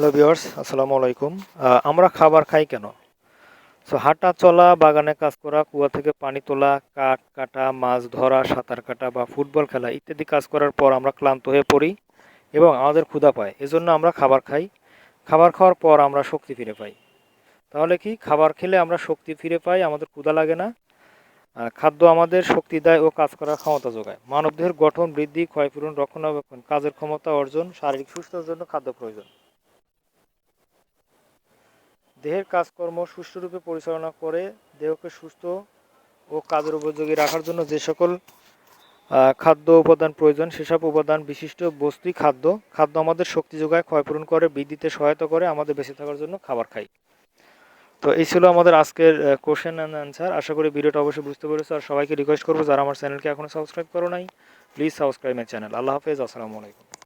Hello viewers আসসালামু আলাইকুম আমরা খাবার খাই কেন? সো হাঁটা চলা, বাগানে কাজ করা, কুয়া থেকে পানি তোলা, কাঠ কাটা, মাছ ধরা, সাঁতার কাটা বা ফুটবল খেলা ইত্যাদি কাজ করার পর আমরা ক্লান্ত হয়ে পড়ি এবং আমাদের ক্ষুধা পায়। এজন্য আমরা খাবার খাই। খাবার খাওয়ার পর আমরা শক্তি ফিরে পাই। তাহলে কি? খাবার খেলে আমরা শক্তি ফিরে পাই, আমাদের ক্ষুধা লাগে না। খাদ্য আমাদের শক্তি দেয় ও কাজ করার ক্ষমতা যোগায়। মানবদেহের গঠন, বৃদ্ধি, ক্ষয়পূরণ, রক্ষণাবেক্ষণ, কাজের ক্ষমতা অর্জন, শারীরিক সুস্থতার জন্য খাদ্য প্রয়োজন। দেহের কাজকর্ম সুষ্ঠুরূপে পরিচালনা করে দেহকে সুস্থ ও কাজের উপযোগী রাখার জন্য যে সকল খাদ্য উপাদান প্রয়োজন, সেসব উপাদান বিশিষ্ট বস্তুই খাদ্য খাদ্য আমাদের শক্তি যোগায়, ক্ষয়পূরণ করে, বৃদ্ধিতে সহায়তা করে, আমাদের বেঁচে থাকার জন্য খাবার খাই। তো এই ছিল আমাদের আজকের কোশ্চেন অ্যান্ড অ্যান্সার আশা করি ভিডিওটা অবশ্যই বুঝতে পেরেছ। আর সবাইকে রিকোয়েস্ট করব, যারা আমার চ্যানেলকে এখনও সাবস্ক্রাইব করো নাই প্লিজ সাবস্ক্রাইব মাই চ্যানেল আল্লাহ হাফেজ, আসসালামু আলাইকুম।